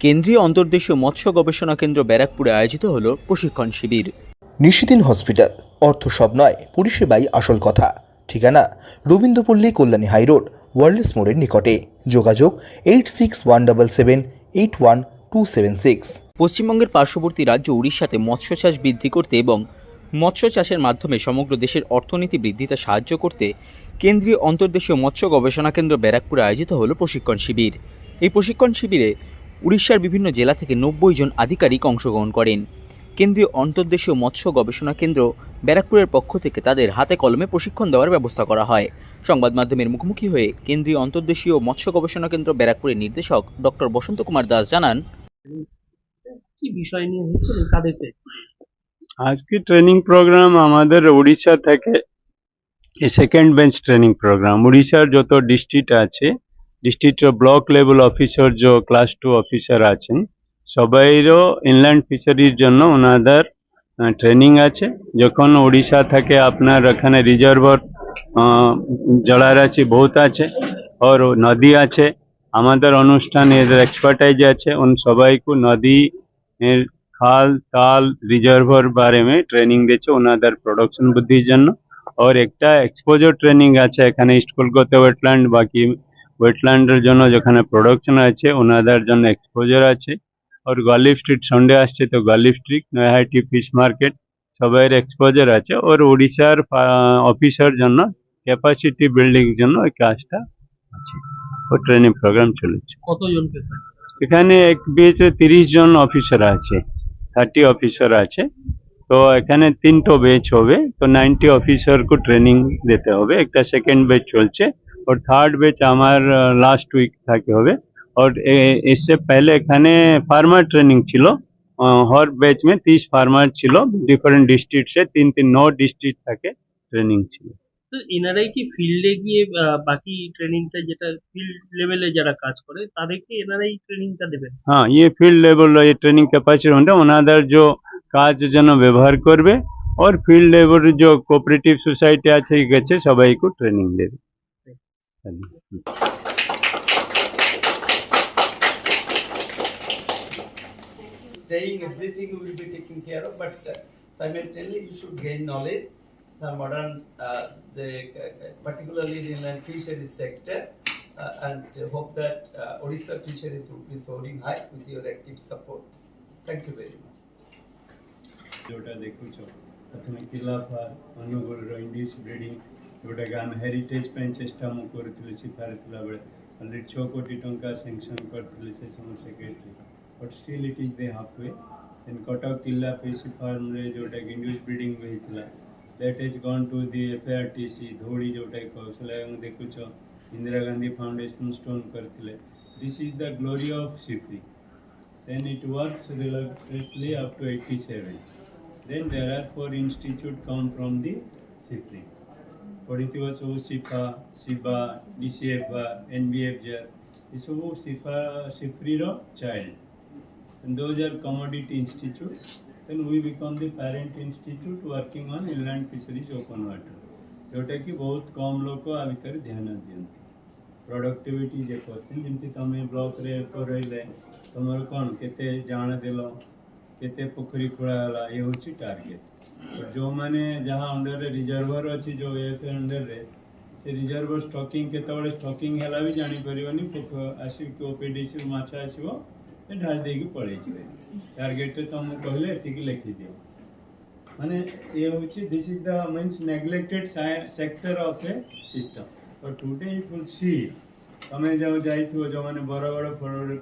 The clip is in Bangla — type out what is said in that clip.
কেন্দ্রীয় অন্তর্দেশীয় মৎস্য গবেষণা কেন্দ্র ব্যারাকপুরে আয়োজিত হল প্রশিক্ষণ শিবির। নিশিদিন হসপিটাল অর্থ সব নয় পরিষেবাই আসল কথা। ঠিকানা রবীন্দ্রপল্লী কল্যাণী হাইরোড ওয়ার্ল্ডস মোড়ের নিকটে। যোগাযোগ eight six one double seven eight one two seven six. পশ্চিমবঙ্গের পার্শ্ববর্তী রাজ্য উড়িষ্যাতে মৎস্য চাষ বৃদ্ধি করতে এবং মৎস্য চাষের মাধ্যমে সমগ্র দেশের অর্থনীতি বৃদ্ধিতে সাহায্য করতে কেন্দ্রীয় অন্তর্দেশীয় মৎস্য গবেষণা কেন্দ্র ব্যারাকপুরে আয়োজিত হল প্রশিক্ষণ শিবির। এই প্রশিক্ষণ শিবিরে উড়িষ্যার বিভিন্ন জেলা থেকে নব্বই জন আধিকারিক অংশগ্রহণ করেন। কেন্দ্রীয় অন্তর্দেশীয় মৎস্য গবেষণা কেন্দ্র ব্যারাকপুরের পক্ষ থেকে তাদের হাতে কলমে প্রশিক্ষণ দেওয়ার ব্যবস্থা করা হয়। সংবাদ মাধ্যমের মুখোমুখি হয়ে কেন্দ্রীয় অন্তর্দেশীয় মৎস্য গবেষণা কেন্দ্র ব্যারাকপুরের নির্দেশক ডক্টর বসন্ত কুমার দাস জানান কি বিষয় নিয়ে হয়েছিল তাদেরকে? আজকে ট্রেনিং প্রোগ্রাম আমাদের উড়িষ্যা থেকে সেকেন্ড বেঞ্চ ট্রেনিং প্রোগ্রাম। উড়িষ্যার যত ডিস্ট্রিক্ট আছে ডিস্ট্রিক্টের ব্লক লেভেল অফিসার যে ক্লাস টু অফিসার আছেন, সবাইরও ইনল্যান্ড ফিশারির জন্য ওনাদের ট্রেনিং আছে। যখন উড়িষ্যা থেকে আপনার এখানে রিজার্ভার জলারাশি বহুত আছে, আর নদী আছে, আমাদের অনুষ্ঠানে এদের এক্সপার্টাইজ আছে, উন সবাইকে নদী এর খাল, তাল রিজার্ভার বারে মে ট্রেনিং দিচ্ছে ওনাদের প্রোডাকশন বুদ্ধির জন্য। আর একটা এক্সপোজার ট্রেনিং আছে এখানে ইস্ট কলকাতা ওয়েটল্যান্ড বাকি ওয়েটল্যান্ডের জন্য যেখানে প্রোডাকশন আছে ওনাদের জন্য এক্সপোজার আছে। আর গালিফ স্ট্রিট সন্ডে আসছে তো Galiff street Naihati fish market সবাইয়ের এক্সপোজার আছে। আর উড়িষ্যার অফিসার জন্য ক্যাপাসিটি বিল্ডিং জন্য ওই কাজটা আছে। ও ট্রেনিং প্রোগ্রাম চলেছে। কতজনকে এখানে এক বেচে তিরিশ জন অফিসার আছে থার্টি অফিসার আছে। তো এখানে তিনটো বেচ হবে তো নাইনটি অফিসারকে ট্রেনিং দিতে হবে। একটা সেকেন্ড বেচ চলছে और থার্ড বেচ আমার লাস্ট উইক থাকে হবে और ए- इससे पहले এখানে ফার্মার ট্রেনিং ছিল আহ, हर बैच में तीस फार्मर ছিল ডিফারেন্ট ডিস্ট্রিক্ট সে তিন তিন ন ডিস্ট্রিক্ট থাকে ট্রেনিং ছিল তো এনারাই কি ফিল্ডে গিয়ে আহ, বাকি ট্রেনিংটা যেটা ফিল্ড লেভেলে যারা কাজ করে তাদেরকে এনারাই ট্রেনিংটা দেবেন হ্যাঁ ये फील्ड लेवल ये ट्रेनिंग कैपेसिटी होंगे ওনাদের जो কাজ যেন ব্যবহার করবে আর ফিল্ড লেভেল যে কোঅপারেটিভ সোসাইটি আছে গেছে সবাইকে ট্রেনিং দেবে staying, everything will be taken care of, but uh, simultaneously you should gain knowledge, the modern, uh, the, uh, particularly the inland fisheries sector, uh, and hope that uh, Odisha fisheries will be soaring high with your active support. Thank you very much. ଯୋଉଟା ଦେଖୁଛ ପ୍ରଥମେ କିଲାଫା ଅନୁଗୁଳର ଇଣ୍ଡିସ୍ ବ୍ରିଡିଂ ଯୋଉଟାକି ଆମେ ହେରିଟେଜ୍ ପାଇଁ ଚେଷ୍ଟା ମୁଁ କରୁଥିଲି ସିଫାରେ ଥିଲାବେଳେ ଅଲରେଡ଼ି ଛଅ କୋଟି ଟଙ୍କା ସେଙ୍କସନ୍ କରିଥିଲି ସେ ସମୟ secretary but still it is the half way then Cuttack Killa fish ଫାର୍ମରେ ଯୋଉଟାକି ଇଣ୍ଡିସ୍ ବ୍ରିଡିଂ ବି ହେଇଥିଲା that is gone to the F R T C Dhauli ଯୋଉଟାକି କୌଶଳ ଏବଂ ଦେଖୁଛ ଇନ୍ଦିରା ଗାନ୍ଧୀ ଫାଉଣ୍ଡେସନ୍ ଷ୍ଟୋନ୍ କରିଥିଲେ this is the glory of CIFRI then it works reluctantly up to 87. Then there are four institutes come from the CIFRI. ପଢ଼ିଥିବ ସବୁ ସିଫା ସିବା ଡିସିଏଫ୍ ଏନ୍ବିଏଫ୍ ଏସବୁ CIFA ସିଫ୍ରିର child and those are commodity institutes then we become the parent institute working on inland fisheries open water ଯୋଉଟାକି ବହୁତ କମ୍ ଲୋକ ଆ ଭିତରେ ଧ୍ୟାନ ଦିଅନ୍ତି ପ୍ରଡକ୍ଟିଭିଟି ଯେ କ୍ୱେଶ୍ଚିନ୍ ଯେମିତି ତମେ ବ୍ଲକରେ ରହିଲେ ତମର କ'ଣ କେତେ ଜାଣ ଦେଲ କେତେ ପୋଖରୀ ଖୋଳା ହେଲା ଏ ହେଉଛି ଟାର୍ଗେଟ୍ ଯେଉଁମାନେ ଯାହା ଅଣ୍ଡରରେ ରିଜର୍ଭର ଅଛି ଯେଉଁ ଏଫ୍ ଅଣ୍ଡରରେ ସେ ରିଜର୍ଭର ଷ୍ଟକିଂ କେତେବେଳେ ଷ୍ଟକିଂ ହେଲା ବି ଜାଣିପାରିବନି ପୋଖ ଆସିକି ଓପିଡିସିରୁ ମାଛ ଆସିବ ଏ ଢାଳି ଦେଇକି ପଳେଇଯିବେ ଟାର୍ଗେଟରେ ତମକୁ କହିଲେ ଏତିକି ଲେଖିଦିଅ ମାନେ ଏ ହେଉଛି this is the means neglected sector of a system ତ ଟୁଡେ ୟୁ ୱିଲ୍ ସି ତମେ ଯେଉଁ ଯାଇଥିବ ଯେଉଁମାନେ ବଡ଼ ବଡ଼ ଫଳରେ